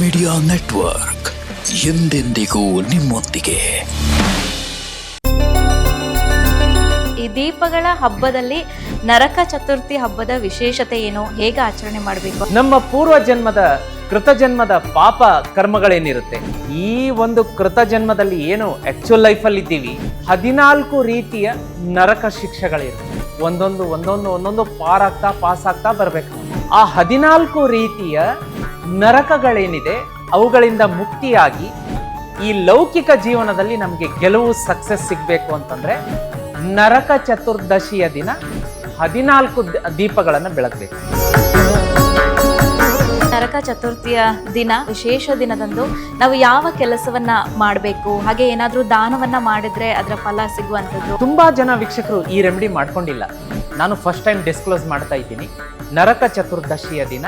Media network ಎಂದೆಂದಿಗೂ ನಿಮ್ಮೊಂದಿಗೆ. ಈ ದೀಪಗಳ ಹಬ್ಬದಲ್ಲಿ ನರಕ ಚತುರ್ಥಿ ಹಬ್ಬದ ವಿಶೇಷತೆ ಏನು? ಹೇಗೆ ಆಚರಣೆ ಮಾಡಬೇಕು? ನಮ್ಮ ಪೂರ್ವ ಜನ್ಮದ ಕೃತ ಜನ್ಮದ ಪಾಪ ಕರ್ಮಗಳೇನಿರುತ್ತೆ? ಈ ಒಂದು ಕೃತ ಜನ್ಮದಲ್ಲಿ ಏನು ಆಕ್ಚುಲ್ ಲೈಫಲ್ಲಿ ಇದ್ದೀವಿ? ಹದಿನಾಲ್ಕು ರೀತಿಯ ನರಕ ಶಿಕ್ಷೆಗಳಿರುತ್ತೆ. ಒಂದೊಂದು ಒಂದೊಂದು ಒಂದೊಂದು ಪಾರಾಗ್ತಾ ಆಗ್ತಾ ಪಾಸ್ ಆಗ್ತಾ ಬರಬೇಕು. ಆ ಹದಿನಾಲ್ಕು ರೀತಿಯ ನರಕಗಳೇನಿದೆ ಅವುಗಳಿಂದ ಮುಕ್ತಿಯಾಗಿ ಈ ಲೌಕಿಕ ಜೀವನದಲ್ಲಿ ನಮಗೆ ಗೆಲುವು ಸಕ್ಸಸ್ ಸಿಗಬೇಕು ಅಂತಂದ್ರೆ ನರಕ ಚತುರ್ದಶಿಯ ದಿನ ಹದಿನಾಲ್ಕು ದೀಪಗಳನ್ನು ಬೆಳಗಬೇಕು. ನರಕ ಚತುರ್ಥಿಯ ದಿನ ವಿಶೇಷ ದಿನದಂದು ನಾವು ಯಾವ ಕೆಲಸವನ್ನ ಮಾಡಬೇಕು ಹಾಗೆ ಏನಾದರೂ ದಾನವನ್ನ ಮಾಡಿದ್ರೆ ಅದರ ಫಲ ಸಿಗುವಂಥದ್ದು? ತುಂಬಾ ಜನ ವೀಕ್ಷಕರು ಈ ರೆಮಿಡಿ ಮಾಡ್ಕೊಂಡಿಲ್ಲ. ನಾನು ಫಸ್ಟ್ ಟೈಮ್ ಡಿಸ್ಕ್ಲೋಸ್ ಮಾಡ್ತಾ ಇದ್ದೀನಿ. ನರಕ ಚತುರ್ದಶಿಯ ದಿನ.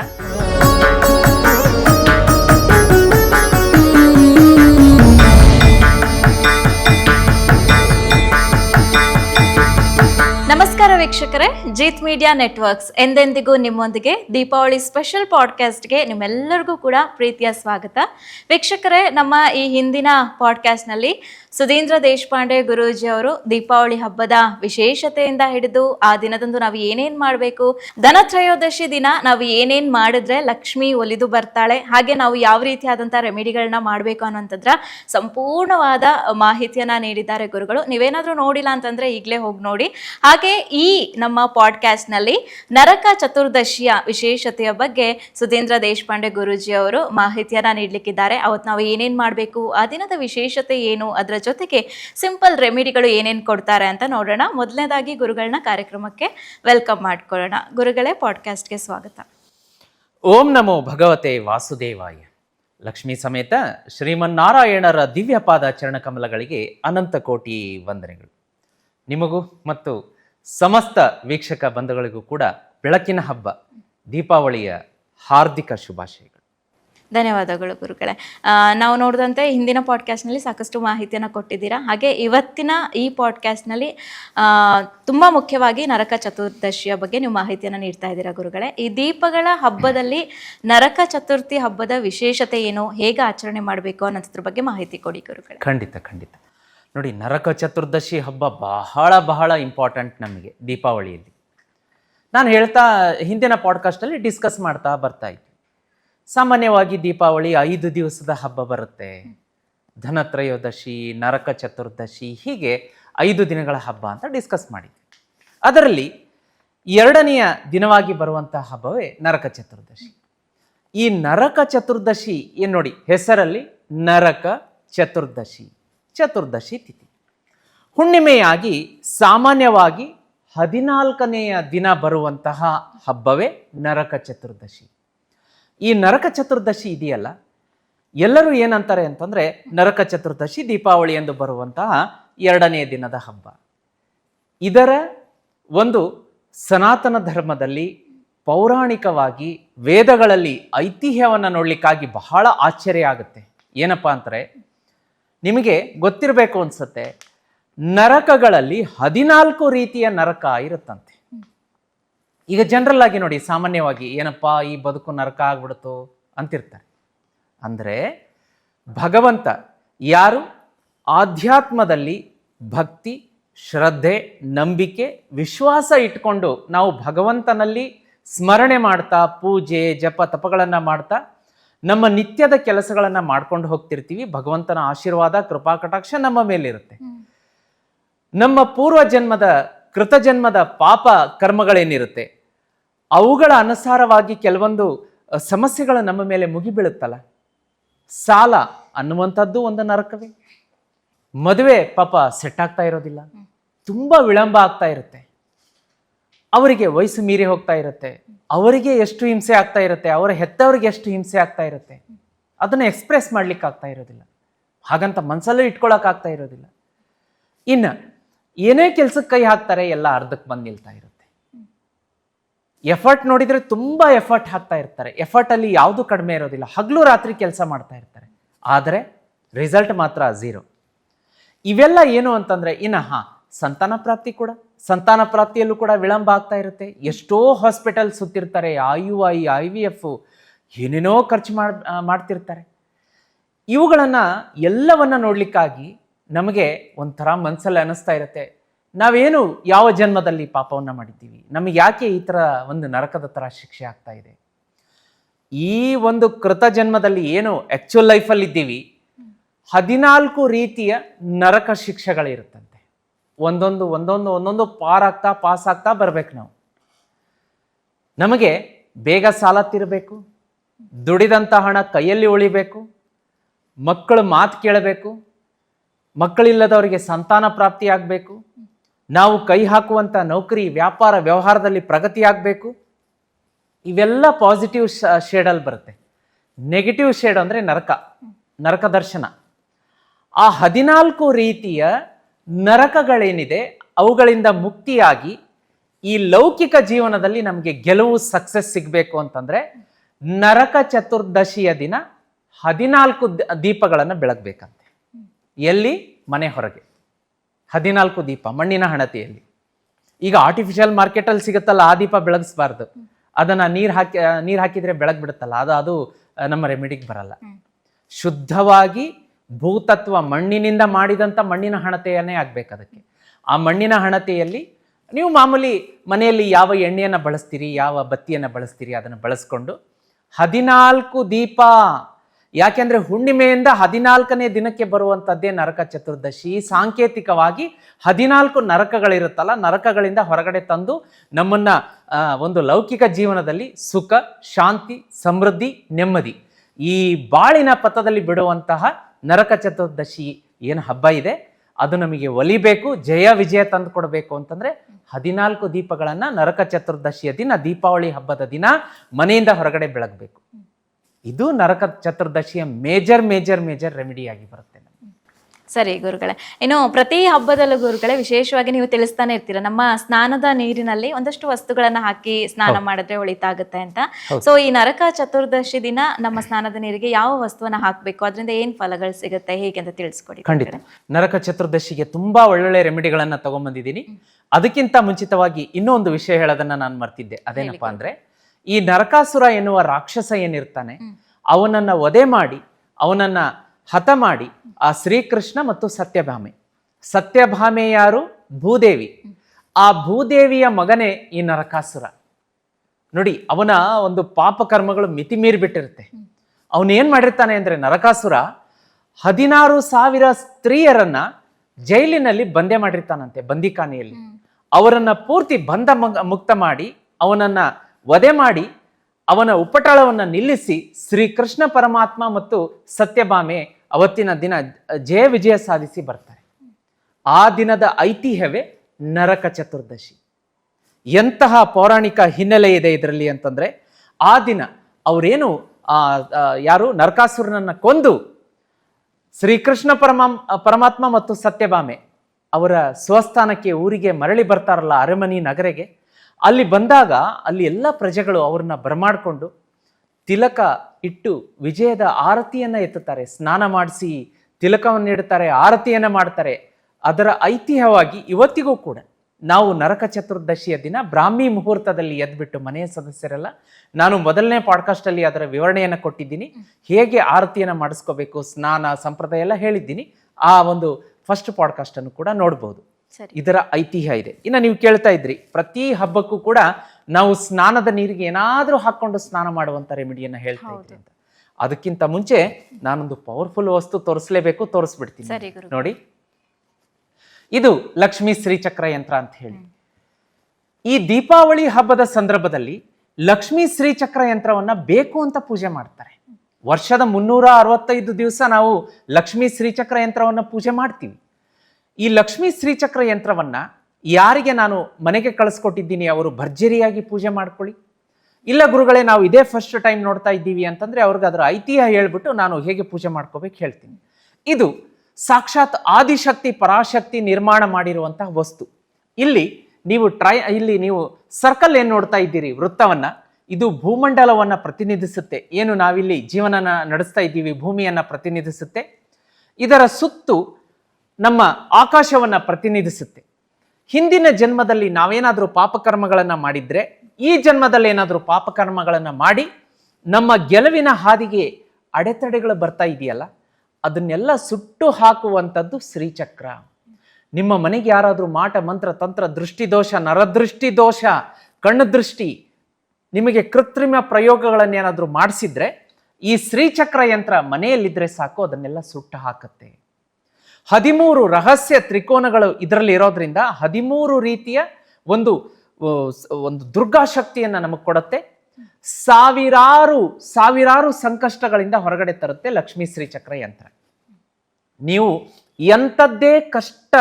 Podcast. ವೀಕ್ಷಕರೇ, ಜೀತ್ ಮೀಡಿಯಾ ನೆಟ್ವರ್ಕ್ಸ್ ಎಂದೆಂದಿಗೂ ನಿಮ್ಮೊಂದಿಗೆ ದೀಪಾವಳಿ ಸ್ಪೆಷಲ್ ಪಾಡ್ಕಾಸ್ಟ್ಗೆ ನಿಮ್ಮೆಲ್ಲರಿಗೂ ಕೂಡ ಪ್ರೀತಿಯ ಸ್ವಾಗತ. ವೀಕ್ಷಕರೇ, ನಮ್ಮ ಈ ಹಿಂದಿನ ಪಾಡ್ಕಾಸ್ಟ್ನಲ್ಲಿ ಸುಧೀಂದ್ರ ದೇಶಪಾಂಡೆ ಗುರೂಜಿ ಅವರು ದೀಪಾವಳಿ ಹಬ್ಬದ ವಿಶೇಷತೆಯಿಂದ ಹಿಡಿದು ಆ ದಿನದಂದು ನಾವು ಏನೇನು ಮಾಡಬೇಕು ಧನತ್ರಯೋದಶಿ ದಿನ ನಾವು ಏನೇನ್ ಮಾಡಿದ್ರೆ ಲಕ್ಷ್ಮಿ ಒಲಿದು ಬರ್ತಾಳೆ, ಹಾಗೆ ನಾವು ಯಾವ ರೀತಿಯಾದಂಥ ರೆಮಿಡಿಗಳನ್ನ ಮಾಡಬೇಕು ಅನ್ನೋಂಥದ್ರ ಸಂಪೂರ್ಣವಾದ ಮಾಹಿತಿಯನ್ನ ನೀಡಿದ್ದಾರೆ ಗುರುಗಳು. ನೀವೇನಾದ್ರೂ ನೋಡಿಲ್ಲ ಅಂತಂದ್ರೆ ಈಗಲೇ ಹೋಗಿ ನೋಡಿ. ಹಾಗೆ ಈ ನಮ್ಮ ಪಾಡ್ಕಾಸ್ಟ್ನಲ್ಲಿ ನರಕ ಚತುರ್ದಶಿಯ ವಿಶೇಷತೆಯ ಬಗ್ಗೆ ಸುಧೀಂದ್ರ ದೇಶಪಾಂಡೆ ಗುರೂಜಿ ಅವರು ಮಾಹಿತಿಯನ್ನು ನೀಡಲಿಕ್ಕಿದ್ದಾರೆ. ಅವತ್ತು ನಾವು ಏನೇನು ಮಾಡಬೇಕು, ಆ ದಿನದ ವಿಶೇಷತೆ ಏನು, ಅದರ ಜೊತೆಗೆ ಸಿಂಪಲ್ ರೆಮಿಡಿಗಳು ಏನೇನು ಕೊಡ್ತಾರೆ ಅಂತ ನೋಡೋಣ. ಮೊದಲನೇದಾಗಿ ಗುರುಗಳನ್ನ ಕಾರ್ಯಕ್ರಮಕ್ಕೆ ವೆಲ್ಕಮ್ ಮಾಡ್ಕೊಳ್ಳೋಣ. ಗುರುಗಳೇ ಪಾಡ್ಕಾಸ್ಟ್ಗೆ ಸ್ವಾಗತ. ಓಂ ನಮೋ ಭಗವತೆ ವಾಸುದೇವಾಯ. ಲಕ್ಷ್ಮೀ ಸಮೇತ ಶ್ರೀಮನ್ನಾರಾಯಣರ ದಿವ್ಯಪಾದ ಚರಣಕಮಲಗಳಿಗೆ ಅನಂತ ಕೋಟಿ ವಂದನೆಗಳು. ನಿಮಗೂ ಮತ್ತು ಸಮಸ್ತ ವೀಕ್ಷಕ ಬಂಧುಗಳಿಗೂ ಕೂಡ ಬೆಳಕಿನ ಹಬ್ಬ ದೀಪಾವಳಿಯ ಹಾರ್ದಿಕ ಶುಭಾಶಯಗಳು. ಧನ್ಯವಾದಗಳು ಗುರುಗಳೇ. ನಾವು ನೋಡಿದಂತೆ ಹಿಂದಿನ ಪಾಡ್ಕ್ಯಾಸ್ಟ್ನಲ್ಲಿ ಸಾಕಷ್ಟು ಮಾಹಿತಿಯನ್ನು ಕೊಟ್ಟಿದ್ದೀರಾ. ಹಾಗೆ ಇವತ್ತಿನ ಈ ಪಾಡ್ಕ್ಯಾಸ್ಟ್ನಲ್ಲಿ ತುಂಬ ಮುಖ್ಯವಾಗಿ ನರಕ ಚತುರ್ದಶಿಯ ಬಗ್ಗೆ ನೀವು ಮಾಹಿತಿಯನ್ನು ನೀಡ್ತಾ ಇದ್ದೀರಾ ಗುರುಗಳೇ. ಈ ದೀಪಗಳ ಹಬ್ಬದಲ್ಲಿ ನರಕ ಚತುರ್ಥಿ ಹಬ್ಬದ ವಿಶೇಷತೆ ಏನು ಹೇಗೆ ಆಚರಣೆ ಮಾಡಬೇಕು ಅನ್ನೋದ್ರ ಬಗ್ಗೆ ಮಾಹಿತಿ ಕೊಡಿ ಗುರುಗಳೇ. ಖಂಡಿತ ಖಂಡಿತ. ನೋಡಿ, ನರಕ ಚತುರ್ದಶಿ ಹಬ್ಬ ಬಹಳ ಬಹಳ ಇಂಪಾರ್ಟೆಂಟ್ ನಮಗೆ ದೀಪಾವಳಿಯಲ್ಲಿ. ನಾನು ಹೇಳ್ತಾ, ಹಿಂದಿನ ಪಾಡ್ಕಾಸ್ಟಲ್ಲಿ ಡಿಸ್ಕಸ್ ಮಾಡ್ತಾ ಬರ್ತಾ ಇದ್ದೆ ಸಾಮಾನ್ಯವಾಗಿ ದೀಪಾವಳಿ ಐದು ದಿವಸದ ಹಬ್ಬ ಬರುತ್ತೆ. ಧನತ್ರಯೋದಶಿ, ನರಕ ಚತುರ್ದಶಿ, ಹೀಗೆ ಐದು ದಿನಗಳ ಹಬ್ಬ ಅಂತ ಡಿಸ್ಕಸ್ ಮಾಡಿದ್ವಿ. ಅದರಲ್ಲಿ ಎರಡನೆಯ ದಿನವಾಗಿ ಬರುವಂತಹ ಹಬ್ಬವೇ ನರಕ ಚತುರ್ದಶಿ. ಈ ನರಕ ಚತುರ್ದಶಿ ಏನು ನೋಡಿ, ಹೆಸರಲ್ಲಿ ನರಕ ಚತುರ್ದಶಿ. ಚತುರ್ದಶಿ ತಿಥಿ. ಹುಣ್ಣಿಮೆಯಾಗಿ ಸಾಮಾನ್ಯವಾಗಿ ಹದಿನಾಲ್ಕನೆಯ ದಿನ ಬರುವಂತಹ ಹಬ್ಬವೇ ನರಕ ಚತುರ್ದಶಿ. ಈ ನರಕ ಚತುರ್ದಶಿ ಇದೆಯಲ್ಲ? ಎಲ್ಲರೂ ಏನಂತಾರೆ ಅಂತಂದ್ರೆ ನರಕ ಚತುರ್ದಶಿ ದೀಪಾವಳಿ ಎಂದು ಬರುವಂತಹ ಎರಡನೇ ದಿನದ ಹಬ್ಬ. ಇದರ ಒಂದು ಸನಾತನ ಧರ್ಮದಲ್ಲಿ ಪೌರಾಣಿಕವಾಗಿ ವೇದಗಳಲ್ಲಿ ಐತಿಹ್ಯವನ್ನು ನೋಡ್ಲಿಕ್ಕಾಗಿ ಬಹಳ ಆಶ್ಚರ್ಯ ಆಗುತ್ತೆ. ಏನಪ್ಪಾ ಅಂತಾರೆ ನಿಮಗೆ ಗೊತ್ತಿರಬೇಕು ಅನ್ಸುತ್ತೆ, ನರಕಗಳಲ್ಲಿ ಹದಿನಾಲ್ಕು ರೀತಿಯ ನರಕ ಇರುತ್ತಂತೆ. ಈಗ ಜನರಲ್ ಆಗಿ ನೋಡಿ, ಸಾಮಾನ್ಯವಾಗಿ ಏನಪ್ಪ ಈ ಬದುಕು ನರಕ ಆಗ್ಬಿಡುತ್ತೋ ಅಂತಿರ್ತಾರೆ. ಅಂದರೆ ಭಗವಂತ ಯಾರು? ಆಧ್ಯಾತ್ಮದಲ್ಲಿ ಭಕ್ತಿ, ಶ್ರದ್ಧೆ, ನಂಬಿಕೆ, ವಿಶ್ವಾಸ ಇಟ್ಕೊಂಡು ನಾವು ಭಗವಂತನಲ್ಲಿ ಸ್ಮರಣೆ ಮಾಡ್ತಾ, ಪೂಜೆ, ಜಪ, ತಪಗಳನ್ನು ಮಾಡ್ತಾ ನಮ್ಮ ನಿತ್ಯದ ಕೆಲಸಗಳನ್ನು ಮಾಡ್ಕೊಂಡು ಹೋಗ್ತಿರ್ತೀವಿ. ಭಗವಂತನ ಆಶೀರ್ವಾದ ಕೃಪಾ ಕಟಾಕ್ಷ ನಮ್ಮ ಮೇಲಿರುತ್ತೆ. ನಮ್ಮ ಪೂರ್ವ ಜನ್ಮದ ಕೃತ ಜನ್ಮದ ಪಾಪ ಕರ್ಮಗಳೇನಿರುತ್ತೆ? ಅವುಗಳ ಅನುಸಾರವಾಗಿ ಕೆಲವೊಂದು ಸಮಸ್ಯೆಗಳು ನಮ್ಮ ಮೇಲೆ ಮುಗಿಬೀಳುತ್ತಲ್ಲ? ಸಾಲ ಅನ್ನುವಂಥದ್ದು ಒಂದು ನರಕವೇ. ಮದುವೆ ಪಾಪ ಸೆಟ್ ಆಗ್ತಾ ಇರೋದಿಲ್ಲ. ತುಂಬ ವಿಳಂಬ ಆಗ್ತಾ ಇರುತ್ತೆ. ಅವರಿಗೆ ವಯಸ್ಸು ಮೀರಿ ಹೋಗ್ತಾ ಇರುತ್ತೆ. ಅವರಿಗೆ ಎಷ್ಟು ಹಿಂಸೆ ಆಗ್ತಾ ಇರುತ್ತೆ, ಅವರ ಹೆತ್ತವರಿಗೆ ಎಷ್ಟು ಹಿಂಸೆ ಆಗ್ತಾ ಇರುತ್ತೆ, ಅದನ್ನು ಎಕ್ಸ್ಪ್ರೆಸ್ ಮಾಡ್ಲಿಕ್ಕೆ ಆಗ್ತಾ ಇರೋದಿಲ್ಲ. ಹಾಗಂತ ಮನಸ್ಸಲ್ಲೂ ಇಟ್ಕೊಳಕ್ ಆಗ್ತಾ ಇರೋದಿಲ್ಲ. ಇನ್ನು ಏನೇ ಕೆಲಸಕ್ಕೆ ಕೈ ಹಾಕ್ತಾರೆ, ಎಲ್ಲ ಅರ್ಧಕ್ಕೆ ಬಂದು ನಿಲ್ತಾ ಇರುತ್ತೆ. ಎಫರ್ಟ್ ನೋಡಿದ್ರೆ ತುಂಬ ಎಫರ್ಟ್ ಹಾಕ್ತಾ ಇರ್ತಾರೆ. ಎಫರ್ಟ್ ಅಲ್ಲಿ ಯಾವುದು ಕಡಿಮೆ ಇರೋದಿಲ್ಲ. ಹಗಲು ರಾತ್ರಿ ಕೆಲಸ ಮಾಡ್ತಾ ಇರ್ತಾರೆ. ಆದರೆ ರಿಸಲ್ಟ್ ಮಾತ್ರ ಝೀರೋ ಇವೆಲ್ಲ ಏನು ಅಂತಂದ್ರೆ, ಇನ್ನು ಹಾಂ, ಸಂತಾನ ಪ್ರಾಪ್ತಿ ಕೂಡ. ಸಂತಾನ ಪ್ರಾಪ್ತಿಯಲ್ಲೂ ಕೂಡ ವಿಳಂಬ ಆಗ್ತಾ ಇರುತ್ತೆ. ಎಷ್ಟೋ hospital ಸುತ್ತಿರ್ತಾರೆ I U I I V F ಏನೇನೋ ಖರ್ಚು ಮಾಡ್ ಮಾಡ್ತಿರ್ತಾರೆ. ಇವುಗಳನ್ನು ಎಲ್ಲವನ್ನ ನೋಡಲಿಕ್ಕಾಗಿ ನಮಗೆ ಒಂಥರ ಮನಸ್ಸಲ್ಲಿ ಅನಿಸ್ತಾ ಇರುತ್ತೆ. ನಾವೇನು ಯಾವ ಜನ್ಮದಲ್ಲಿ ಪಾಪವನ್ನು ಮಾಡಿದ್ದೀವಿ? ನಮಗೆ ಯಾಕೆ ಈ ಥರ ಒಂದು ನರಕದ ಥರ ಶಿಕ್ಷೆ ಆಗ್ತಾ ಇದೆ? ಈ ಒಂದು ಕೃತ ಜನ್ಮದಲ್ಲಿ ಏನು ಆ್ಯಕ್ಚುಯಲ್ ಲೈಫಲ್ಲಿದ್ದೀವಿ ಹದಿನಾಲ್ಕು ರೀತಿಯ ನರಕ ಶಿಕ್ಷೆಗಳಿರುತ್ತಂತೆ. ಒಂದೊಂದು ಒಂದೊಂದು ಒಂದೊಂದು ಪಾರಾಗ್ತಾ ಪಾಸ್ ಆಗ್ತಾ ಬರ್ಬೇಕು ನಾವು. ನಮಗೆ ಬೇಗ ಸಾಲ ತಿರಬೇಕು ದುಡಿದಂಥ ಹಣ ಕೈಯಲ್ಲಿ ಉಳಿಬೇಕು, ಮಕ್ಕಳು ಮಾತು ಕೇಳಬೇಕು, ಮಕ್ಕಳಿಲ್ಲದವರಿಗೆ ಸಂತಾನ ಪ್ರಾಪ್ತಿ ಆಗಬೇಕು, ನಾವು ಕೈ ಹಾಕುವಂಥ ನೌಕರಿ, ವ್ಯಾಪಾರ, ವ್ಯವಹಾರದಲ್ಲಿ ಪ್ರಗತಿ ಆಗಬೇಕು, ಇವೆಲ್ಲ ಪಾಸಿಟಿವ್ ಶೇಡಲ್ಲಿ ಬರುತ್ತೆ. ನೆಗೆಟಿವ್ ಶೇಡ್ ಅಂದರೆ ನರಕ ನರಕ ದರ್ಶನ. ಆ ಹದಿನಾಲ್ಕು ರೀತಿಯ ನರಕಗಳೇನಿದೆ ಅವುಗಳಿಂದ ಮುಕ್ತಿಯಾಗಿ ಈ ಲೌಕಿಕ ಜೀವನದಲ್ಲಿ ನಮಗೆ ಗೆಲುವು ಸಕ್ಸಸ್ ಸಿಗಬೇಕು ಅಂತಂದ್ರೆ ನರಕ ಚತುರ್ದಶಿಯ ದಿನ ಹದಿನಾಲ್ಕು ದೀಪಗಳನ್ನು ಬೆಳಗ್ಬೇಕಂತೆ. ಎಲ್ಲಿ? ಮನೆ ಹೊರಗೆ. ಹದಿನಾಲ್ಕು ದೀಪ ಮಣ್ಣಿನ ಹಣತೆಯಲ್ಲಿ. ಈಗ ಆರ್ಟಿಫಿಷಿಯಲ್ ಮಾರ್ಕೆಟಲ್ಲಿ ಸಿಗುತ್ತಲ್ಲ ಆ ದೀಪ ಬೆಳಗಿಸ್ಬಾರ್ದು. ಅದನ್ನು ನೀರು ಹಾಕಿ ನೀರು ಹಾಕಿದರೆ ಬೆಳಗ್ಬಿಡುತ್ತಲ್ಲ ಅದು ಅದು ನಮ್ಮ ರೆಮಿಡಿಗೆ ಬರಲ್ಲ. ಶುದ್ಧವಾಗಿ ಭೂತತ್ವ ಮಣ್ಣಿನಿಂದ ಮಾಡಿದಂಥ ಮಣ್ಣಿನ ಹಣತೆಯನ್ನೇ ಆಗ್ಬೇಕು ಅದಕ್ಕೆ. ಆ ಮಣ್ಣಿನ ಹಣತೆಯಲ್ಲಿ ನೀವು ಮಾಮೂಲಿ ಮನೆಯಲ್ಲಿ ಯಾವ ಎಣ್ಣೆಯನ್ನು ಬಳಸ್ತೀರಿ, ಯಾವ ಬತ್ತಿಯನ್ನು ಬಳಸ್ತೀರಿ, ಅದನ್ನು ಬಳಸ್ಕೊಂಡು ಹದಿನಾಲ್ಕು ದೀಪ. ಯಾಕೆಂದ್ರೆ ಹುಣ್ಣಿಮೆಯಿಂದ ಹದಿನಾಲ್ಕನೇ ದಿನಕ್ಕೆ ಬರುವಂಥದ್ದೇ ನರಕ ಚತುರ್ದಶಿ. ಸಾಂಕೇತಿಕವಾಗಿ ಹದಿನಾಲ್ಕು ನರಕಗಳಿರುತ್ತಲ್ಲ, ನರಕಗಳಿಂದ ಹೊರಗಡೆ ತಂದು ನಮ್ಮನ್ನ ಒಂದು ಲೌಕಿಕ ಜೀವನದಲ್ಲಿ ಸುಖ, ಶಾಂತಿ, ಸಮೃದ್ಧಿ, ನೆಮ್ಮದಿ ಈ ಬಾಳಿನ ಪಥದಲ್ಲಿ ಬಿಡುವಂತಹ ನರಕ ಚತುರ್ದಶಿ ಏನು ಹಬ್ಬ ಇದೆ, ಅದು ನಮಗೆ ಒಲಿಬೇಕು, ಜಯ ವಿಜಯ ತಂದು ಕೊಡಬೇಕು ಅಂತಂದ್ರೆ ಹದಿನಾಲ್ಕು ದೀಪಗಳನ್ನ ನರಕ ಚತುರ್ದಶಿಯ ದಿನ, ದೀಪಾವಳಿ ಹಬ್ಬದ ದಿನ ಮನೆಯಿಂದ ಹೊರಗಡೆ ಬೆಳಗಬೇಕು ಇದು ನರಕ ಚತುರ್ದಶಿಯ ಮೇಜರ್ ಮೇಜರ್ ಮೇಜರ್ ರೆಮಿಡಿ ಆಗಿ ಬರುತ್ತೆ. ಸರಿ ಗುರುಗಳೇ. ಇನ್ನು ಪ್ರತಿ ಹಬ್ಬದಲ್ಲೂ ಗುರುಗಳೇ ವಿಶೇಷವಾಗಿ ನೀವು ತಿಳಿಸ್ತಾನೆ ಇರ್ತೀರ ನಮ್ಮ ಸ್ನಾನದ ನೀರಿನಲ್ಲಿ ಒಂದಷ್ಟು ವಸ್ತುಗಳನ್ನ ಹಾಕಿ ಸ್ನಾನ ಮಾಡಿದ್ರೆ ಒಳಿತಾಗುತ್ತೆ ಅಂತ. ಸೊ ಈ ನರಕ ಚತುರ್ದಶಿ ದಿನ ನಮ್ಮ ಸ್ನಾನದ ನೀರಿಗೆ ಯಾವ ವಸ್ತುವನ್ನ ಹಾಕ್ಬೇಕು ಅದರಿಂದ ಏನ್ ಫಲಗಳು ಸಿಗುತ್ತೆ ಹೇಗೆ ಅಂತ ತಿಳಿಸ್ಕೊಡಿ ಖಂಡಿತ. ನರಕ ಚತುರ್ದಶಿಗೆ ತುಂಬಾ ಒಳ್ಳೊಳ್ಳೆ ರೆಮಿಡಿಗಳನ್ನ ತಗೊಂಬಂದಿದ್ದೀನಿ. ಅದಕ್ಕಿಂತ ಮುಂಚಿತವಾಗಿ ಇನ್ನೂ ಒಂದು ವಿಷಯ ಹೇಳೋದನ್ನ ನಾನು ಮರ್ತಿದ್ದೆ. ಅದೇನಪ್ಪಾ ಅಂದ್ರೆ ಈ ನರಕಾಸುರ ಎನ್ನುವ ರಾಕ್ಷಸ ಏನಿರ್ತಾನೆ ಅವನನ್ನ ವಧೆ ಮಾಡಿ ಅವನನ್ನ ಹತ ಮಾಡಿ ಆ ಶ್ರೀಕೃಷ್ಣ ಮತ್ತು ಸತ್ಯಭಾಮೆ. ಸತ್ಯಭಾಮೆ ಯಾರು? ಭೂದೇವಿ. ಆ ಭೂದೇವಿಯ ಮಗನೇ ಈ ನರಕಾಸುರ. ನೋಡಿ ಅವನ ಒಂದು ಪಾಪ ಕರ್ಮಗಳು ಮಿತಿ ಮೀರಿಬಿಟ್ಟಿರುತ್ತೆ. ಅವನೇನ್ ಮಾಡಿರ್ತಾನೆ ಅಂದ್ರೆ ನರಕಾಸುರ ಹದಿನಾರು ಸಾವಿರ ಸ್ತ್ರೀಯರನ್ನ ಜೈಲಿನಲ್ಲಿ ಬಂದೆ ಮಾಡಿರ್ತಾನಂತೆ ಬಂದಿಖಾನೆಯಲ್ಲಿ. ಅವರನ್ನ ಪೂರ್ತಿ ಬಂಧ ಮಗ- ಮುಕ್ತ ಮಾಡಿ ಅವನನ್ನ ವಧೆ ಮಾಡಿ ಅವನ ಉಪಟಳವನ್ನ ನಿಲ್ಲಿಸಿ ಶ್ರೀಕೃಷ್ಣ ಪರಮಾತ್ಮ ಮತ್ತು ಸತ್ಯಭಾಮೆ ಅವತ್ತಿನ ದಿನ ಜಯ ವಿಜಯ ಸಾಧಿಸಿ ಬರ್ತಾರೆ. ಆ ದಿನದ ಐತಿಹ್ಯವೇ ನರಕ ಚತುರ್ದಶಿ. ಎಂತಹ ಪೌರಾಣಿಕ ಹಿನ್ನೆಲೆ ಇದೆ ಇದರಲ್ಲಿ ಅಂತಂದ್ರೆ, ಆ ದಿನ ಅವರೇನು ಯಾರು ನರಕಾಸುರನನ್ನ ಕೊಂದು ಶ್ರೀಕೃಷ್ಣ ಪರಮ, ಪರಮಾತ್ಮ ಮತ್ತು ಸತ್ಯಭಾಮೆ ಅವರ ಸ್ವಸ್ಥಾನಕ್ಕೆ ಊರಿಗೆ ಮರಳಿ ಬರ್ತಾರಲ್ಲ ಅರಮನಿ ನಗರಿಗೆ, ಅಲ್ಲಿ ಬಂದಾಗ ಅಲ್ಲಿ ಎಲ್ಲ ಪ್ರಜೆಗಳು ಅವ್ರನ್ನ ಬರಮಾಡಿಕೊಂಡು ತಿಲಕ ಇಟ್ಟು ವಿಜಯದ ಆರತಿಯನ್ನ ಎತ್ತುತ್ತಾರೆ. ಸ್ನಾನ ಮಾಡಿಸಿ ತಿಲಕವನ್ನು ಇಡ್ತಾರೆ ಆರತಿಯನ್ನ ಮಾಡ್ತಾರೆ. ಅದರ ಐತಿಹ್ಯವಾಗಿ ಇವತ್ತಿಗೂ ಕೂಡ ನಾವು ನರಕ ಚತುರ್ದಶಿಯ ದಿನ ಬ್ರಾಹ್ಮಿ ಮುಹೂರ್ತದಲ್ಲಿ ಎದ್ಬಿಟ್ಟು ಮನೆಯ ಸದಸ್ಯರೆಲ್ಲ ನಾನು ಮೊದಲನೇ ಪಾಡ್ಕಾಸ್ಟಲ್ಲಿ ಅದರ ವಿವರಣೆಯನ್ನು ಕೊಟ್ಟಿದ್ದೀನಿ. ಹೇಗೆ ಆರತಿಯನ್ನು ಮಾಡಿಸ್ಕೋಬೇಕು ಸ್ನಾನ ಸಂಪ್ರದಾಯ ಎಲ್ಲ ಹೇಳಿದ್ದೀನಿ. ಆ ಒಂದು ಫಸ್ಟ್ ಪಾಡ್ಕಾಸ್ಟನ್ನು ಕೂಡ ನೋಡ್ಬೋದು. ಇದರ ಐತಿಹ್ಯ ಇದೆ. ಇನ್ನು ನೀವು ಕೇಳ್ತಾ ಇದ್ರಿ ಪ್ರತಿ ಹಬ್ಬಕ್ಕೂ ಕೂಡ ನಾವು ಸ್ನಾನದ ನೀರಿಗೆ ಏನಾದರೂ ಹಾಕೊಂಡು ಸ್ನಾನ ಮಾಡುವಂತ ರೆಮಿಡಿಯನ್ನ ಹೇಳ್ತಾ ಇದ್ರಿ ಅಂತ. ಅದಕ್ಕಿಂತ ಮುಂಚೆ ನಾನೊಂದು ಪವರ್ಫುಲ್ ವಸ್ತು ತೋರಿಸ್ಲೇಬೇಕು ತೋರಿಸ್ಬಿಡ್ತೀನಿ. ನೋಡಿ. ಇದು ಲಕ್ಷ್ಮೀ ಶ್ರೀಚಕ್ರ ಯಂತ್ರ ಅಂತ ಹೇಳಿ. ಈ ದೀಪಾವಳಿ ಹಬ್ಬದ ಸಂದರ್ಭದಲ್ಲಿ ಲಕ್ಷ್ಮೀ ಶ್ರೀಚಕ್ರ ಯಂತ್ರವನ್ನ ಬೇಕು ಅಂತ ಪೂಜೆ ಮಾಡ್ತಾರೆ. ವರ್ಷದ ಮುನ್ನೂರ ಅರವತ್ತೈದು ದಿವಸ ನಾವು ಲಕ್ಷ್ಮೀ ಶ್ರೀಚಕ್ರ ಯಂತ್ರವನ್ನ ಪೂಜೆ ಮಾಡ್ತೀವಿ. ಈ ಲಕ್ಷ್ಮೀ ಶ್ರೀಚಕ್ರ ಯಂತ್ರವನ್ನ ಯಾರಿಗೆ ನಾನು ಮನೆಗೆ ಕಳಿಸ್ಕೊಟ್ಟಿದ್ದೀನಿ ಅವರು ಭರ್ಜರಿಯಾಗಿ ಪೂಜೆ ಮಾಡ್ಕೊಳ್ಳಿ? ಇಲ್ಲ ಗುರುಗಳೇ, ನಾವು ಇದೇ ಫಸ್ಟ್ ಟೈಮ್ ನೋಡ್ತಾ ಇದ್ದೀವಿ ಅಂತಂದರೆ ಅವ್ರಿಗೆ ಅದರ ಐತಿಹ್ಯ ಹೇಳ್ಬಿಟ್ಟು ನಾನು ಹೇಗೆ ಪೂಜೆ ಮಾಡ್ಕೋಬೇಕು ಹೇಳ್ತೀನಿ. ಇದು ಸಾಕ್ಷಾತ್ ಆದಿಶಕ್ತಿ, ಪರಾಶಕ್ತಿ ನಿರ್ಮಾಣ ಮಾಡಿರುವಂತಹ ವಸ್ತು. ಇಲ್ಲಿ ನೀವು ಟ್ರೈ, ಇಲ್ಲಿ ನೀವು ಸರ್ಕಲ್ ಏನು ನೋಡ್ತಾ ಇದ್ದೀರಿ? ವೃತ್ತವನ್ನು. ಇದು ಭೂಮಂಡಲವನ್ನು ಪ್ರತಿನಿಧಿಸುತ್ತೆ. ಏನು ನಾವಿಲ್ಲಿ ಜೀವನನ ನಡೆಸ್ತಾ ಇದ್ದೀವಿ, ಭೂಮಿಯನ್ನು ಪ್ರತಿನಿಧಿಸುತ್ತೆ. ಇದರ ಸುತ್ತು ನಮ್ಮ ಆಕಾಶವನ್ನು ಪ್ರತಿನಿಧಿಸುತ್ತೆ. ಹಿಂದಿನ ಜನ್ಮದಲ್ಲಿ ನಾವೇನಾದರೂ ಪಾಪಕರ್ಮಗಳನ್ನು ಮಾಡಿದ್ರೆ, ಈ ಜನ್ಮದಲ್ಲಿ ಏನಾದರೂ ಪಾಪಕರ್ಮಗಳನ್ನು ಮಾಡಿ, ನಮ್ಮ ಗೆಲುವಿನ ಹಾದಿಗೆ ಅಡೆತಡೆಗಳು ಬರ್ತಾ ಇದೆಯಲ್ಲ, ಅದನ್ನೆಲ್ಲ ಸುಟ್ಟು ಹಾಕುವಂಥದ್ದು ಶ್ರೀಚಕ್ರ. ನಿಮ್ಮ ಮನೆಗೆ ಯಾರಾದರೂ ಮಾಟ, ಮಂತ್ರ, ತಂತ್ರ, ದೃಷ್ಟಿ ದೋಷ, ನರದೃಷ್ಟಿ ದೋಷ, ಕಣ್ಣು ದೃಷ್ಟಿ, ನಿಮಗೆ ಕೃತ್ರಿಮ ಪ್ರಯೋಗಗಳನ್ನೇನಾದರೂ ಮಾಡಿಸಿದ್ರೆ, ಈ ಶ್ರೀಚಕ್ರ ಯಂತ್ರ ಮನೆಯಲ್ಲಿದ್ದರೆ ಸಾಕು, ಅದನ್ನೆಲ್ಲ ಸುಟ್ಟು ಹಾಕತ್ತೆ. ಹದಿಮೂರು ರಹಸ್ಯ ತ್ರಿಕೋನಗಳು ಇದರಲ್ಲಿ ಇರೋದ್ರಿಂದ ಹದಿಮೂರು ರೀತಿಯ ಒಂದು ಒಂದು ದುರ್ಗಾ ಒಂದು ದುರ್ಗಾಶಕ್ತಿಯನ್ನು ನಮಗೆ ಕೊಡುತ್ತೆ. ಸಾವಿರಾರು ಸಾವಿರಾರು ಸಂಕಷ್ಟಗಳಿಂದ ಹೊರಗಡೆ ತರುತ್ತೆ ಲಕ್ಷ್ಮೀ ಶ್ರೀಚಕ್ರ ಯಂತ್ರ ನೀವು ಎಂಥದ್ದೇ ಕಷ್ಟ,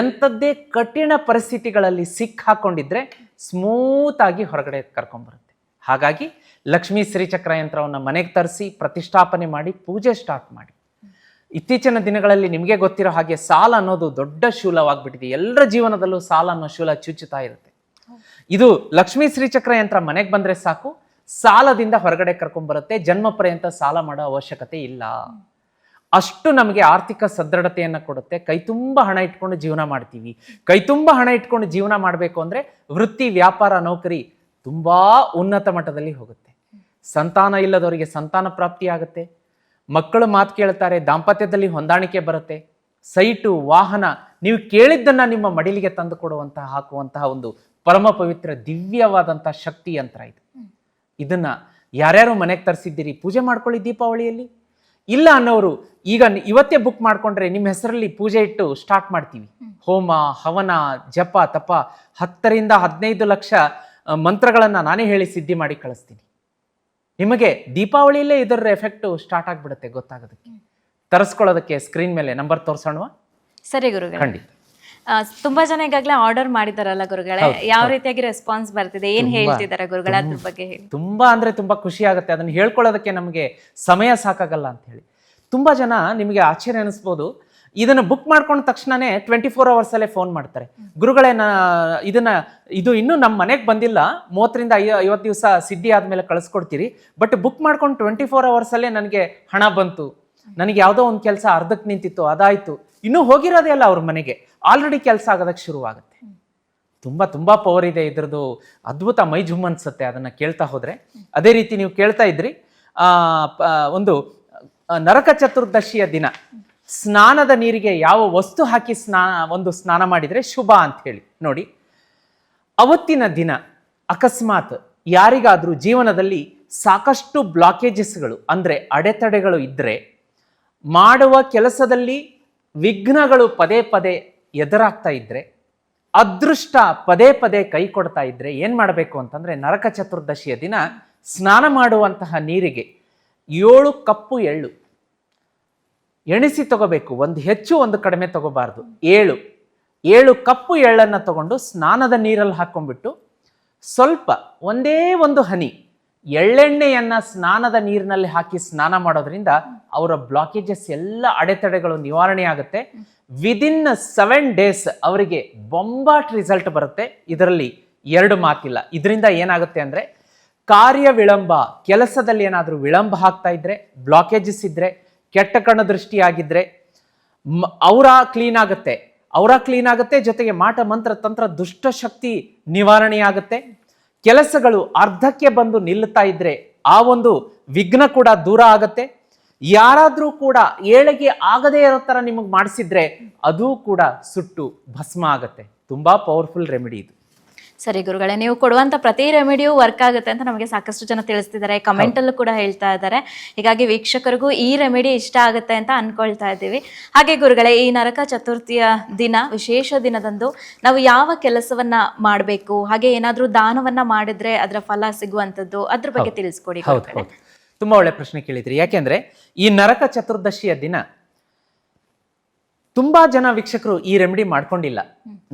ಎಂಥದ್ದೇ ಕಠಿಣ ಪರಿಸ್ಥಿತಿಗಳಲ್ಲಿ ಸಿಕ್ಕಾಕೊಂಡಿದ್ರೆ ಸ್ಮೂತ್ ಆಗಿ ಹೊರಗಡೆ ಕರ್ಕೊಂಬರುತ್ತೆ. ಹಾಗಾಗಿ ಲಕ್ಷ್ಮೀ ಶ್ರೀಚಕ್ರ ಯಂತ್ರವನ್ನು ಮನೆಗೆ ತರಿಸಿ, ಪ್ರತಿಷ್ಠಾಪನೆ ಮಾಡಿ, ಪೂಜೆ ಸ್ಟಾರ್ಟ್ ಮಾಡಿ. ಇತ್ತೀಚಿನ ದಿನಗಳಲ್ಲಿ ನಿಮಗೆ ಗೊತ್ತಿರೋ ಹಾಗೆ ಸಾಲ ಅನ್ನೋದು ದೊಡ್ಡ ಶೂಲವಾಗ್ಬಿಟ್ಟಿದೆ. ಎಲ್ಲರ ಜೀವನದಲ್ಲೂ ಸಾಲ ಅನ್ನೋ ಶೂಲ ಚುಚ್ಚುತ್ತಾ ಇರುತ್ತೆ. ಇದು ಲಕ್ಷ್ಮೀ ಶ್ರೀಚಕ್ರ ಯಂತ್ರ ಮನೆಗೆ ಬಂದರೆ ಸಾಕು, ಸಾಲದಿಂದ ಹೊರಗಡೆ ಕರ್ಕೊಂಡ್ಬರುತ್ತೆ ಜನ್ಮ ಪರ್ಯಂತ ಸಾಲ ಮಾಡೋ ಅವಶ್ಯಕತೆ ಇಲ್ಲ. ಅಷ್ಟು ನಮಗೆ ಆರ್ಥಿಕ ಸದೃಢತೆಯನ್ನು ಕೊಡುತ್ತೆ. ಕೈ ತುಂಬ ಹಣ ಇಟ್ಕೊಂಡು ಜೀವನ ಮಾಡ್ತೀವಿ. ಕೈ ತುಂಬ ಹಣ ಇಟ್ಕೊಂಡು ಜೀವನ ಮಾಡಬೇಕು ಅಂದರೆ ವೃತ್ತಿ, ವ್ಯಾಪಾರ, ನೌಕರಿ ತುಂಬ ಉನ್ನತ ಮಟ್ಟದಲ್ಲಿ ಹೋಗುತ್ತೆ. ಸಂತಾನ ಇಲ್ಲದವರಿಗೆ ಸಂತಾನ ಪ್ರಾಪ್ತಿ ಆಗುತ್ತೆ. ಮಕ್ಕಳು ಮಾತು ಕೇಳ್ತಾರೆ ದಾಂಪತ್ಯದಲ್ಲಿ ಹೊಂದಾಣಿಕೆ ಬರುತ್ತೆ. ಸೈಟು, ವಾಹನ, ನೀವು ಕೇಳಿದ್ದನ್ನ ನಿಮ್ಮ ಮಡಿಲಿಗೆ ತಂದು ಕೊಡುವಂತಹ, ಹಾಕುವಂತಹ ಒಂದು ಪರಮ ಪವಿತ್ರ ದಿವ್ಯವಾದಂತಹ ಶಕ್ತಿ ಯಂತ್ರ ಇದು. ಇದನ್ನ ಯಾರ್ಯಾರು ಮನೆಗೆ ತರಿಸಿದ್ದೀರಿ? ಪೂಜೆ ಮಾಡ್ಕೊಳ್ಳಿ ದೀಪಾವಳಿಯಲ್ಲಿ. ಇಲ್ಲ ಅನ್ನೋರು, ಈಗ ಇವತ್ತೇ ಬುಕ್ ಮಾಡ್ಕೊಂಡ್ರೆ ನಿಮ್ಮ ಹೆಸರಲ್ಲಿ ಪೂಜೆ ಇಟ್ಟು ಸ್ಟಾರ್ಟ್ ಮಾಡ್ತೀವಿ. ಹೋಮ, ಹವನ, ಜಪ, ತಪ, ಹತ್ತರಿಂದ ಹದಿನೈದು ಲಕ್ಷ ಮಂತ್ರಗಳನ್ನು ನಾನೇ ಹೇಳಿ ಸಿದ್ಧಿ ಮಾಡಿ ಕಳಿಸ್ತೀನಿ. ನಿಮಗೆ ದೀಪಾವಳಿಯಲ್ಲೇ ಇದರ ಎಫೆಕ್ಟ್ ಸ್ಟಾರ್ಟ್ ಆಗಿಬಿಡುತ್ತೆ ಗೊತ್ತಾಗೋದಕ್ಕೆ. ತರಿಸ್ಕೊಳ್ಳೋದಕ್ಕೆ ಸ್ಕ್ರೀನ್ ಮೇಲೆ ನಂಬರ್ ತೋರಿಸೋಣ ಸರಿ ಗುರುಗಳೇ. ಖಂಡಿತ. ತುಂಬಾ ಜನ ಈಗಾಗಲೇ ಆರ್ಡರ್ ಮಾಡಿದಾರಲ್ಲ ಗುರುಗಳೇ. ಯಾವ ರೀತಿಯಾಗಿ ರೆಸ್ಪಾನ್ಸ್ ಬರ್ತಿದೆ ಏನ್ ಹೇಳ್ತಿದ್ದಾರೆ ಗುರುಗಳ ಅದ್ರ ಬಗ್ಗೆ ಹೇಳಿ. ತುಂಬಾ ಅಂದ್ರೆ ತುಂಬಾ ಖುಷಿ ಆಗುತ್ತೆ. ಅದನ್ನ ಹೇಳ್ಕೊಳ್ಳೋದಕ್ಕೆ ನಮಗೆ ಸಮಯ ಸಾಕಾಗಲ್ಲ ಅಂತ ಹೇಳಿ. ತುಂಬಾ ಜನ ನಿಮಗೆ ಆಶ್ಚರ್ಯ ಅನಿಸ್ಬೋದು ಇದನ್ನ ಬುಕ್ ಮಾಡ್ಕೊಂಡ ತಕ್ಷಣನೇ ಟ್ವೆಂಟಿ ಫೋರ್ ಅವರ್ಸಲ್ಲೇ ಫೋನ್ ಮಾಡ್ತಾರೆ. ಗುರುಗಳೇ ಇದನ್ನ, ಇದು ಇನ್ನೂ ನಮ್ಮ ಮನೆಗೆ ಬಂದಿಲ್ಲ. ಮೂವತ್ತರಿಂದ ಐ ಐವತ್ತು ದಿವಸ ಸಿದ್ಧಿ ಆದಮೇಲೆ ಕಳಿಸ್ಕೊಡ್ತೀರಿ. ಬಟ್ ಬುಕ್ ಮಾಡ್ಕೊಂಡು ಟ್ವೆಂಟಿ ಫೋರ್ ಅವರ್ಸಲ್ಲೇ ನನಗೆ ಹಣ ಬಂತು. ನನಗೆ ಯಾವುದೋ ಒಂದು ಕೆಲಸ ಅರ್ಧಕ್ಕೆ ನಿಂತಿತ್ತು, ಅದಾಯಿತು. ಇನ್ನೂ ಹೋಗಿರೋದೇ ಅಲ್ಲ ಅವ್ರ ಮನೆಗೆ. ಆಲ್ರೆಡಿ ಕೆಲಸ ಆಗೋದಕ್ಕೆ ಶುರುವಾಗುತ್ತೆ. ತುಂಬ ತುಂಬ ಪವರ್ ಇದೆ ಇದ್ರದ್ದು. ಅದ್ಭುತ ಮೈ ಜುಮ್ ಅನ್ಸುತ್ತೆ ಅದನ್ನು ಕೇಳ್ತಾ ಹೋದರೆ. ಅದೇ ರೀತಿ ನೀವು ಕೇಳ್ತಾ ಇದ್ರಿ. ಒಂದು ನರಕ ಚತುರ್ದಶಿಯ ದಿನ. ಸ್ನಾನದ ನೀರಿಗೆ ಯಾವ ವಸ್ತು ಹಾಕಿ ಸ್ನಾನ ಒಂದು ಸ್ನಾನ ಮಾಡಿದರೆ ಶುಭ ಅಂತ ಹೇಳಿ ನೋಡಿ, ಅವತ್ತಿನ ದಿನ ಅಕಸ್ಮಾತ್ ಯಾರಿಗಾದರೂ ಜೀವನದಲ್ಲಿ ಸಾಕಷ್ಟು ಬ್ಲಾಕೇಜಸ್ಗಳು, ಅಂದರೆ ಅಡೆತಡೆಗಳು ಇದ್ದರೆ ಮಾಡುವ ಕೆಲಸದಲ್ಲಿ ವಿಘ್ನಗಳು ಪದೇ ಪದೇ ಎದುರಾಗ್ತಾ ಇದ್ದರೆ ಅದೃಷ್ಟ ಪದೇ ಪದೇ ಕೈ ಕೊಡ್ತಾ ಇದ್ದರೆ ಏನು ಮಾಡಬೇಕು ಅಂತಂದರೆ ನರಕ ಚತುರ್ದಶಿಯ ದಿನ ಸ್ನಾನ ಮಾಡುವಂತಹ ನೀರಿಗೆ ಏಳು ಕಪ್ಪು ಎಳ್ಳು ಎಣಿಸಿ ತಗೋಬೇಕು, ಒಂದು ಹೆಚ್ಚು, ಒಂದು ಕಡಿಮೆ ತಗೋಬಾರ್ದು. ಏಳು. ಏಳು ಕಪ್ಪು ಎಳ್ಳನ್ನು ತಗೊಂಡು ಸ್ನಾನದ ನೀರಲ್ಲಿ ಹಾಕ್ಕೊಂಡ್ಬಿಟ್ಟು ಸ್ವಲ್ಪ, ಒಂದೇ ಒಂದು ಹನಿ, ಎಳ್ಳೆಣ್ಣೆಯನ್ನು ಸ್ನಾನದ ನೀರಿನಲ್ಲಿ ಹಾಕಿ ಸ್ನಾನ ಮಾಡೋದ್ರಿಂದ ಅವರ ಬ್ಲಾಕೇಜಸ್ ಎಲ್ಲ ಅಡೆತಡೆಗಳು ನಿವಾರಣೆ ಆಗುತ್ತೆ. ವಿದಿನ್ ಸೆವೆನ್ ಡೇಸ್ ಅವರಿಗೆ ಬೊಂಬಾಟ್ ರಿಸಲ್ಟ್ ಬರುತ್ತೆ. ಇದರಲ್ಲಿ ಎರಡು ಮಾತಿಲ್ಲ. ಇದರಿಂದ ಏನಾಗುತ್ತೆ ಅಂದರೆ ಕಾರ್ಯ ವಿಳಂಬ ಕೆಲಸದಲ್ಲಿ ಏನಾದರೂ ವಿಳಂಬ ಆಗ್ತಾ ಇದ್ರೆ, ಬ್ಲಾಕೇಜಸ್ ಇದ್ರೆ ಕೆಟ್ಟ ಕಣ ದೃಷ್ಟಿಯಾಗಿದ್ದರೆ ಅವರ ಕ್ಲೀನ್ ಆಗುತ್ತೆ. ಅವರ ಕ್ಲೀನ್ ಆಗುತ್ತೆ, ಜೊತೆಗೆ ಮಾಟ, ಮಂತ್ರ, ತಂತ್ರ ದುಷ್ಟಶಕ್ತಿ ನಿವಾರಣೆ ಆಗುತ್ತೆ. ಕೆಲಸಗಳು ಅರ್ಧಕ್ಕೆ ಬಂದು ನಿಲ್ಲುತ್ತಾ ಇದ್ರೆ ಆ ಒಂದು ವಿಘ್ನ ಕೂಡ ದೂರ ಆಗುತ್ತೆ. ಯಾರಾದರೂ ಕೂಡ ಏಳಿಗೆ ಆಗದೇ ಇರೋ ಥರ ನಿಮಗೆ ಮಾಡಿಸಿದ್ರೆ ಅದು ಕೂಡ ಸುಟ್ಟು ಭಸ್ಮ ಆಗುತ್ತೆ. ತುಂಬ ಪವರ್ಫುಲ್ ರೆಮಿಡಿ ಇದು. ಸರಿ ಗುರುಗಳೇ ನೀವು ಕೊಡುವಂತ ಪ್ರತಿ ರೆಮಿಡಿಯೂ ವರ್ಕ್ ಆಗುತ್ತೆ ಅಂತ ನಮಗೆ ಸಾಕಷ್ಟು ಜನ ತಿಳಿಸ್ತಿದ್ದಾರೆ. ಕಮೆಂಟ್ ಅಲ್ಲೂ ಕೂಡ ಹೇಳ್ತಾ ಇದ್ದಾರೆ. ಹೀಗಾಗಿ ವೀಕ್ಷಕರಿಗೂ ಈ ರೆಮಿಡಿ ಇಷ್ಟ ಆಗುತ್ತೆ ಅಂತ ಅನ್ಕೊಳ್ತಾ ಇದ್ದೀವಿ. ಹಾಗೆ ಗುರುಗಳೇ ಈ ನರಕ ಚತುರ್ಥಿಯ ದಿನ ವಿಶೇಷ ದಿನದಂದು ನಾವು ಯಾವ ಕೆಲಸವನ್ನ ಮಾಡಬೇಕು? ಹಾಗೆ ಏನಾದರೂ ದಾನವನ್ನ ಮಾಡಿದ್ರೆ ಅದರ ಫಲ ಸಿಗುವಂತದ್ದು ಅದ್ರ ಬಗ್ಗೆ ತಿಳಿಸ್ಕೊಡಿ ತುಂಬಾ ಒಳ್ಳೆ ಪ್ರಶ್ನೆ ಕೇಳಿದ್ರಿ. ಯಾಕೆಂದ್ರೆ ಈ ನರಕ ಚತುರ್ದಶಿಯ ದಿನ ತುಂಬಾ ಜನ ವೀಕ್ಷಕರು ಈ ರೆಮಿಡಿ ಮಾಡ್ಕೊಂಡಿಲ್ಲ.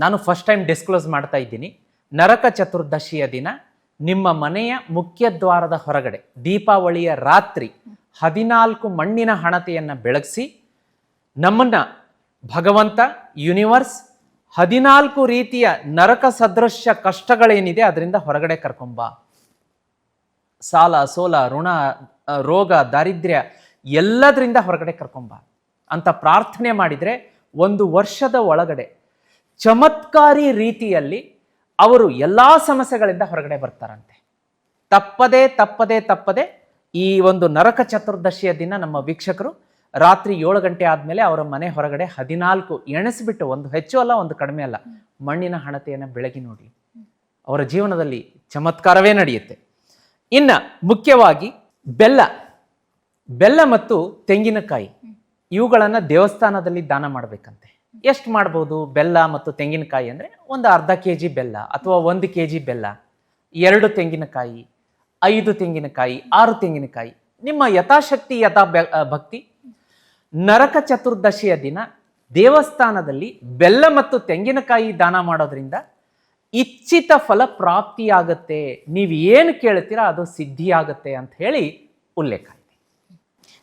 ನಾನು ಫಸ್ಟ್ ಟೈಮ್ ಡಿಸ್ಕ್ಲೋಸ್ ಮಾಡ್ತಾ ಇದ್ದೀನಿ. ನರಕ ಚತುರ್ದಶಿಯ ದಿನ, ನಿಮ್ಮ ಮನೆಯ ಮುಖ್ಯ ದ್ವಾರದ ಹೊರಗಡೆ, ದೀಪಾವಳಿಯ ರಾತ್ರಿ ಹದಿನಾಲ್ಕು ಮಣ್ಣಿನ ಹಣತೆಯನ್ನು ಬೆಳಗಿಸಿ, ನಮ್ಮನ್ನ ಭಗವಂತ ಯೂನಿವರ್ಸ್ ಹದಿನಾಲ್ಕು ರೀತಿಯ ನರಕ ಸದೃಶ್ಯ ಕಷ್ಟಗಳೇನಿದೆ ಅದರಿಂದ ಹೊರಗಡೆ ಕರ್ಕೊಂಬ ಸಾಲ, ಸೋಲ, ಋಣ, ರೋಗ, ದಾರಿದ್ರ್ಯ ಎಲ್ಲದರಿಂದ ಹೊರಗಡೆ ಕರ್ಕೊಂಬ ಅಂತ ಪ್ರಾರ್ಥನೆ ಮಾಡಿದರೆ ಒಂದು ವರ್ಷದ ಒಳಗಡೆ ಚಮತ್ಕಾರಿ ರೀತಿಯಲ್ಲಿ ಅವರು ಎಲ್ಲ ಸಮಸ್ಯೆಗಳಿಂದ ಹೊರಗಡೆ ಬರ್ತಾರಂತೆ. ತಪ್ಪದೆ ತಪ್ಪದೆ ತಪ್ಪದೆ ಈ ಒಂದು ನರಕ ಚತುರ್ದಶಿಯ ದಿನ ನಮ್ಮ ವೀಕ್ಷಕರು ರಾತ್ರಿ ಏಳು ಗಂಟೆ ಆದಮೇಲೆ ಅವರ ಮನೆ ಹೊರಗಡೆ ಹದಿನಾಲ್ಕು ಎಣಿಸ್ಬಿಟ್ಟು ಒಂದು ಹೆಚ್ಚು ಅಲ್ಲ, ಒಂದು ಕಡಿಮೆ ಅಲ್ಲ, ಮಣ್ಣಿನ ಹಣತೆಯನ್ನು ಬೆಳಗಿ ನೋಡಿ. ಅವರ ಜೀವನದಲ್ಲಿ ಚಮತ್ಕಾರವೇ ನಡೆಯುತ್ತೆ. ಇನ್ನು ಮುಖ್ಯವಾಗಿ ಬೆಲ್ಲ ಬೆಲ್ಲ ಮತ್ತು ತೆಂಗಿನಕಾಯಿ, ಇವುಗಳನ್ನು ದೇವಸ್ಥಾನದಲ್ಲಿ ದಾನ ಮಾಡಬೇಕಂತೆ. ಎಷ್ಟು ಮಾಡ್ಬೋದು? ಬೆಲ್ಲ ಮತ್ತು ತೆಂಗಿನಕಾಯಿ ಅಂದರೆ ಒಂದು ಅರ್ಧ ಕೆ ಜಿ ಬೆಲ್ಲ ಅಥವಾ ಒಂದು ಕೆ ಜಿ ಬೆಲ್ಲ. ಎರಡು ತೆಂಗಿನಕಾಯಿ, ಐದು ತೆಂಗಿನಕಾಯಿ, ಆರು ತೆಂಗಿನಕಾಯಿ. ನಿಮ್ಮ ಯಥಾಶಕ್ತಿ, ಯಥಾ ಭಕ್ತಿ. ನರಕ ಚತುರ್ದಶಿಯ ದಿನ ದೇವಸ್ಥಾನದಲ್ಲಿ ಬೆಲ್ಲ ಮತ್ತು ತೆಂಗಿನಕಾಯಿ ದಾನ ಮಾಡೋದ್ರಿಂದ ಇಚ್ಛಿತ ಫಲ ಪ್ರಾಪ್ತಿಯಾಗತ್ತೆ. ನೀವು ಏನು ಕೇಳ್ತೀರಾ ಅದು ಸಿದ್ಧಿಯಾಗತ್ತೆ ಅಂತ ಹೇಳಿ ಉಲ್ಲೇಖ.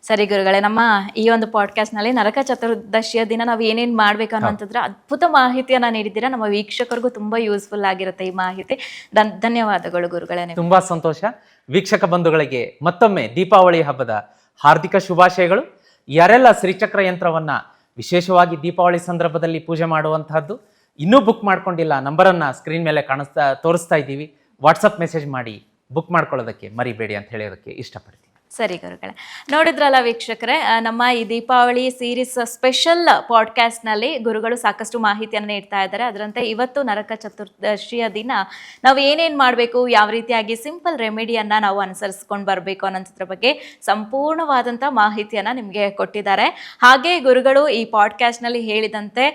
ಸರಿ ಗುರುಗಳೇ ನಮ್ಮ ಈ ಒಂದು ಪಾಡ್ಕಾಸ್ಟ್ನಲ್ಲಿ ನರಕ ಚತುರ್ದಶಿಯ ದಿನ ನಾವು ಏನೇನು ಮಾಡ್ಬೇಕು ಅನ್ನೋಂಥದ್ರ ಅದ್ಭುತ ಮಾಹಿತಿಯನ್ನ ನೀಡಿದ್ದೀರಾ. ನಮ್ಮ ವೀಕ್ಷಕರಿಗೂ ತುಂಬಾ ಯೂಸ್ಫುಲ್ ಆಗಿರುತ್ತೆ ಈ ಮಾಹಿತಿ. ಧನ್- ಧನ್ಯವಾದಗಳು ಗುರುಗಳೇ. ತುಂಬಾ ಸಂತೋಷ. ವೀಕ್ಷಕ ಬಂಧುಗಳಿಗೆ ಮತ್ತೊಮ್ಮೆ ದೀಪಾವಳಿ ಹಬ್ಬದ ಹಾರ್ದಿಕ ಶುಭಾಶಯಗಳು. ಯಾರೆಲ್ಲ ಶ್ರೀಚಕ್ರ ಯಂತ್ರವನ್ನ ವಿಶೇಷವಾಗಿ ದೀಪಾವಳಿ ಸಂದರ್ಭದಲ್ಲಿ ಪೂಜೆ ಮಾಡುವಂತಹದ್ದು ಇನ್ನೂ ಬುಕ್ ಮಾಡ್ಕೊಂಡಿಲ್ಲ ನಂಬರನ್ನು ಸ್ಕ್ರೀನ್ ಮೇಲೆ ಕಾಣಿಸ್ತಾ ತೋರಿಸ್ತಾ ಇದ್ದೀವಿ. ವಾಟ್ಸಪ್ ಮೆಸೇಜ್ ಮಾಡಿ ಬುಕ್ ಮಾಡ್ಕೊಳ್ಳೋದಕ್ಕೆ ಮರಿಬೇಡಿ ಅಂತ ಹೇಳೋದಕ್ಕೆ ಇಷ್ಟಪಡ್ತೀನಿ. ಸರಿ ಗುರುಗಳೇ. ನೋಡಿದ್ರಲ್ಲ ವೀಕ್ಷಕರೇ ನಮ್ಮ ಈ ದೀಪಾವಳಿ ಸೀರೀಸ್ ಸ್ಪೆಷಲ್ ಪಾಡ್ಕಾಸ್ಟ್ನಲ್ಲಿ ಗುರುಗಳು ಸಾಕಷ್ಟು ಮಾಹಿತಿಯನ್ನು ನೀಡ್ತಾ ಇದ್ದಾರೆ. ಅದರಂತೆ ಇವತ್ತು ನರಕ ಚತುರ್ದಶಿಯ ದಿನ. ನಾವು ಏನೇನು ಮಾಡಬೇಕು, ಯಾವ ರೀತಿಯಾಗಿ ಸಿಂಪಲ್ ರೆಮಿಡಿಯನ್ನು ನಾವು ಅನುಸರಿಸ್ಕೊಂಡು ಬರಬೇಕು ಅನ್ನೋದ್ರ ಬಗ್ಗೆ ಸಂಪೂರ್ಣವಾದಂಥ ಮಾಹಿತಿಯನ್ನು ನಿಮಗೆ ಕೊಟ್ಟಿದ್ದಾರೆ. ಹಾಗೆ ಗುರುಗಳು ಈ ಪಾಡ್ಕಾಸ್ಟ್ನಲ್ಲಿ ಹೇಳಿದಂತೆ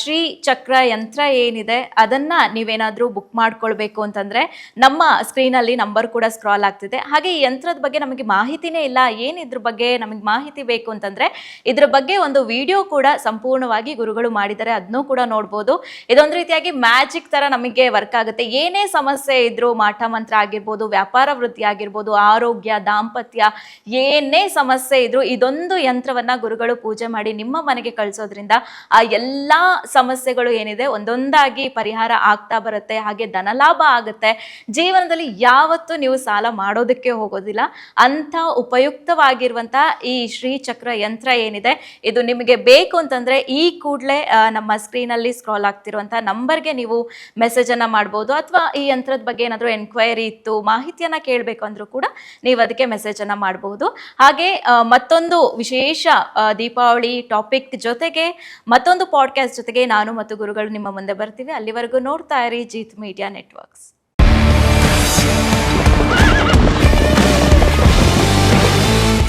ಶ್ರೀ ಚಕ್ರ ಯಂತ್ರ ಏನಿದೆ, ಅದನ್ನು ನೀವೇನಾದರೂ ಬುಕ್ ಮಾಡ್ಕೊಳ್ಬೇಕು ಅಂತಂದರೆ ನಮ್ಮ ಸ್ಕ್ರೀನಲ್ಲಿ ನಂಬರ್ ಕೂಡ ಸ್ಕ್ರಾಲ್ ಆಗ್ತಿದೆ. ಹಾಗೆ ಈ ಯಂತ್ರದ ಬಗ್ಗೆ ನಮಗೆ ಮಾಹಿತಿನೇ ಇಲ್ಲ, ಏನು ಇದ್ರ ಬಗ್ಗೆ ನಮಗೆ ಮಾಹಿತಿ ಬೇಕು ಅಂತಂದ್ರೆ, ಇದ್ರ ಬಗ್ಗೆ ಒಂದು ವಿಡಿಯೋ ಕೂಡ ಸಂಪೂರ್ಣವಾಗಿ ಗುರುಗಳು ಮಾಡಿದ್ದಾರೆ ಅದನ್ನೂ ಕೂಡ ನೋಡ್ಬೋದು. ಇದೊಂದು ರೀತಿಯಾಗಿ ಮ್ಯಾಜಿಕ್ ತರ ನಮಗೆ ವರ್ಕ್ ಆಗುತ್ತೆ. ಏನೇ ಸಮಸ್ಯೆ ಇದ್ರೂ ಮಾಟ ಮಂತ್ರ ಆಗಿರ್ಬೋದು, ವ್ಯಾಪಾರ ವೃತ್ತಿ ಆಗಿರ್ಬೋದು, ಆರೋಗ್ಯ, ದಾಂಪತ್ಯ, ಏನೇ ಸಮಸ್ಯೆ ಇದ್ರೂ ಇದೊಂದು ಯಂತ್ರವನ್ನ ಗುರುಗಳು ಪೂಜೆ ಮಾಡಿ ನಿಮ್ಮ ಮನೆಗೆ ಕಳಿಸೋದ್ರಿಂದ ಆ ಎಲ್ಲಾ ಸಮಸ್ಯೆಗಳು ಏನಿದೆ ಒಂದೊಂದಾಗಿ ಪರಿಹಾರ ಆಗ್ತಾ ಬರುತ್ತೆ, ಹಾಗೆ ಧನಲಾಭ ಆಗುತ್ತೆ. ಜೀವನದಲ್ಲಿ ಯಾವತ್ತೂ ನೀವು ಸಾಲ ಮಾಡೋದಕ್ಕೆ ಹೋಗೋದಿಲ್ಲ. ಅಂತ ಉಪಯುಕ್ತವಾಗಿರುವಂತ ಈ ಶ್ರೀಚಕ್ರ ಯಂತ್ರ ಏನಿದೆ, ಇದು ನಿಮಗೆ ಬೇಕು ಅಂತಂದರೆ ಈ ಕೂಡಲೇ ನಮ್ಮ ಸ್ಕ್ರೀನಲ್ಲಿ ಸ್ಕ್ರಾಲ್ ಆಗ್ತಿರುವಂಥ ನಂಬರ್ಗೆ ನೀವು ಮೆಸೇಜನ್ನು ಮಾಡ್ಬೋದು ಅಥವಾ ಈ ಯಂತ್ರದ ಬಗ್ಗೆ ಏನಾದರೂ ಎನ್ಕ್ವೈರಿ ಇತ್ತು, ಮಾಹಿತಿಯನ್ನು ಕೇಳಬೇಕು ಅಂದರೂ ಕೂಡ ನೀವು ಅದಕ್ಕೆ ಮೆಸೇಜನ್ನು ಮಾಡಬಹುದು ಹಾಗೆ ಮತ್ತೊಂದು ವಿಶೇಷ ದೀಪಾವಳಿ ಟಾಪಿಕ್ ಜೊತೆಗೆ, ಮತ್ತೊಂದು ಪಾಡ್ಕಾಸ್ಟ್ ಜೊತೆಗೆ ನಾನು ಮತ್ತು ಗುರುಗಳು ನಿಮ್ಮ ಮುಂದೆ ಬರ್ತೀವಿ. ಅಲ್ಲಿವರೆಗೂ ನೋಡ್ತಾ ಇರಿ Jeet media networks.